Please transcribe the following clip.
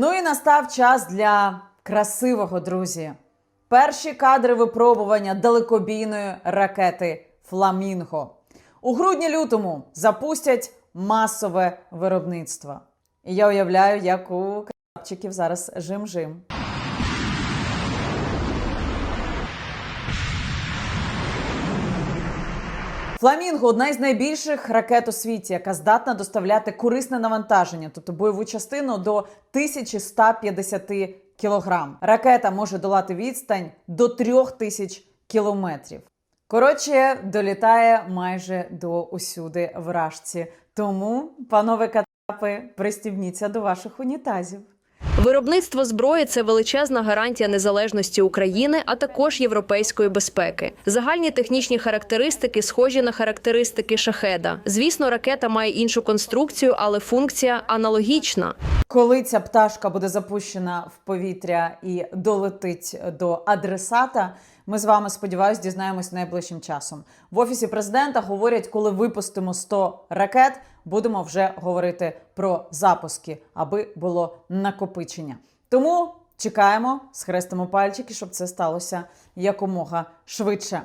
Ну і настав час для красивого, друзі. Перші кадри випробування далекобійної ракети Фламінго. У грудні-лютому запустять масове виробництво. І я уявляю, як у крапчиків зараз жим-жим. Фламінго одна із найбільших ракет у світі, яка здатна доставляти корисне навантаження, тобто бойову частину до 1150 кілограм. Ракета може долати відстань до 3000 кілометрів. Коротше, долітає майже до усюди вражці. Тому, панове катапи, пристібніться до ваших унітазів. Виробництво зброї це величезна гарантія незалежності України, а також європейської безпеки. Загальні технічні характеристики схожі на характеристики шахеда. Звісно, ракета має іншу конструкцію, але функція аналогічна. Коли ця пташка буде запущена в повітря і долетить до адресата, ми з вами сподіваюсь дізнаємось найближчим часом. В офісі президента говорять, коли випустимо 100 ракет, будемо вже говорити про запуски, аби було накопичення. Тому чекаємо, схрестимо пальчики, щоб це сталося якомога швидше.